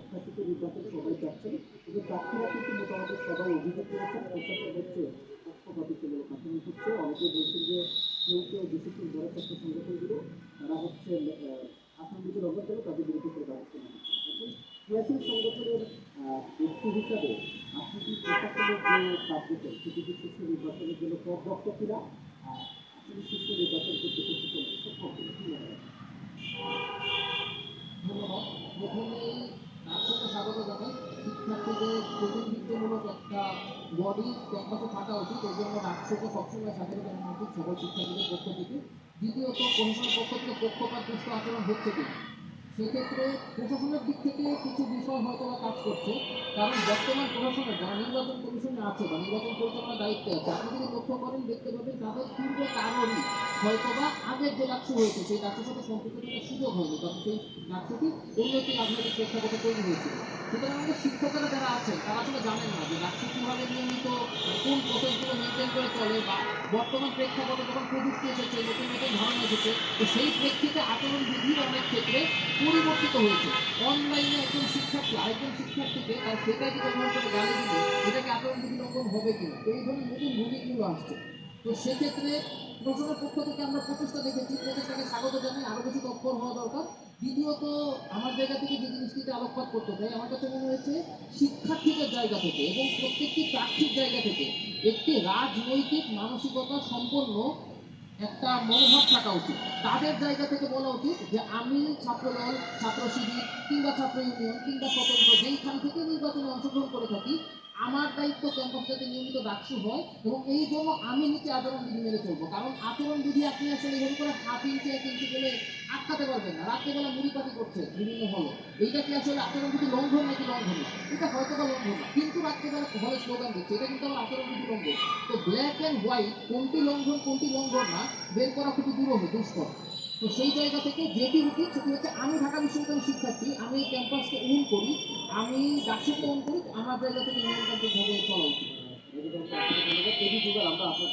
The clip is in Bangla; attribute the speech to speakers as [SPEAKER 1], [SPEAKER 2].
[SPEAKER 1] প্রত্যাশিত নির্বাচনে সবাই যাচ্ছেন কিন্তু প্রার্থীরা কিন্তু মোটামুটি সবাই অভিযোগ করেছেন প্রশাসন হচ্ছে পক্ষপাতিত্বমূলক আচরণ হচ্ছে। অনেকে বলছেন যে কেউ কেউ বিশেষ বড় সংগঠনগুলো তারা হচ্ছে আসামবিধি লঙ্ঘন করে তাদের বিরুদ্ধে করে ব্যবস্থা এখন ক্রিয়াশীল সংগঠনের ব্যক্তি হিসাবে আপনি কি প্রশাসনের যে কার্যক্রম সেটি কি সুষ্ঠু নির্বাচনের জন্য পর্যাপ্ত কিনা? আপনি সুষ্ঠু নির্বাচন করতে সক্ষম কি মনে হয়?
[SPEAKER 2] ধন্যবাদ প্রথমেই তার সাথে স্বাগত জানাই শিক্ষার্থীদের প্রতিনিধিত্বমূলক একটা বডি ক্যাম্পাসে থাকা উচিত, এই জন্য ডাকসুকে সবসময় সাথে জানানো উচিত সকল শিক্ষার্থীদের পক্ষ থেকে। দ্বিতীয়ত প্রশাসনের পক্ষ থেকে পক্ষপাত দুষ্ট আচরণ হচ্ছে কি? সেক্ষেত্রে প্রশাসনের দিক থেকে কিছু বিষয় হয়তো বা কাজ করছে, কারণ বর্তমান প্রশাসনের যারা নির্বাচন কমিশনে আছে বা নির্বাচন পরিচালনার দায়িত্বে আছে, আপনি যদি লক্ষ্য করেন, দেখতে পাবেন তাদের পূর্বে কারণই হয়তো বা আগের যে ডাকসু হয়েছে, সেই ডাকসুর সাথে সম্পৃক্ত থাকার সুযোগ হয়নি কারণ সেই ডাকসুটি অন্য একটি রাজনৈতিক প্রেক্ষাপটে তৈরি হয়েছিল। সুতরাং আমাদের শিক্ষকেরা যারা আছেন, তারা আসলে জানেন না যে ডাকসু কীভাবে নিয়মিত কোন প্রসেসগুলো মেনটেন করে চলে বা বর্তমান প্রেক্ষাপটে যখন প্রযুক্তি এসেছে, নতুন নতুন ধারণা এসেছে, তো সেই প্রেক্ষিতে আচরণ বিধির অনেক ক্ষেত্রে পরিবর্তিত হয়েছে। অনলাইনে একজন শিক্ষার্থী, আরেকজন শিক্ষার্থীকে তার সেটা কি ব্যবহার করে গালি দিবে এটাকে আচরণ বিধি লঙ্ঘন হবে কিনা? এই ধরনের নতুন ভূমিকগুলো আসছে। তো সেক্ষেত্রে প্রশাসনের পক্ষ থেকে আমরা প্রচেষ্টা দেখেছি, প্রচেষ্টাকে স্বাগত জানাই আরও বেশি তৎপর হওয়া দরকার। দ্বিতীয়ত, আমার জায়গা থেকে যে জিনিসটিতে আলোকপাত করতে চাই, আমার কাছে মনে হয়েছে শিক্ষার্থীদের জায়গা থেকে এবং প্রত্যেকটি প্রার্থীর জায়গা থেকে একটি রাজনৈতিক মানসিকতা সম্পন্ন একটা মনোভাব থাকা উচিত। তাদের জায়গা থেকে বলা উচিত যে আমি ছাত্রদল ছাত্র শিবির কিংবা ছাত্র ইউনিয়ন কিংবা স্বতন্ত্র যেইখান থেকে নির্বাচনে অংশগ্রহণ করে থাকি আমার দায়িত্ব ক্যাম্পাস যাতে নিয়মিত ডাকসু হয় এবং এই জন্য আমি নিচে আচরণ বিধি মেনে চলবো। কারণ আচরণ বিধি আপনি আসলে এভাবে করে হাফ ইঞ্চি এক ইঞ্চি গেলে আটকাতে পারবেন না। রাত্রেবেলা মুড়িপাতি করছে বিভিন্ন হলে। এইটা কি আসলে আচরণ বিধি লঙ্ঘন নাকি লঙ্ঘন? এটা হয়তো বা লঙ্ঘন না, কিন্তু রাত্রেবেলা হলে স্লোগান দিচ্ছে। এটা কিন্তু আমার আচরণ বিধি লঙ্ঘন। তো ব্ল্যাক অ্যান্ড হোয়াইট কোনটি লঙ্ঘন কোনটি লঙ্ঘন না, বের করা খুবই দুরূহ দুষ্কর। তো সেই জায়গা থেকে যেটি উচিত সেটি হচ্ছে আমি ঢাকা বিশ্ববিদ্যালয়ের শিক্ষার্থী, আমি এই ক্যাম্পাসকে উন করি, আমি ডাকসুকে উন করি, আমার জায়গা থেকে নিয়মতান্ত্রিকভাবে চলা উচিত।
[SPEAKER 1] আমরা আপনাকে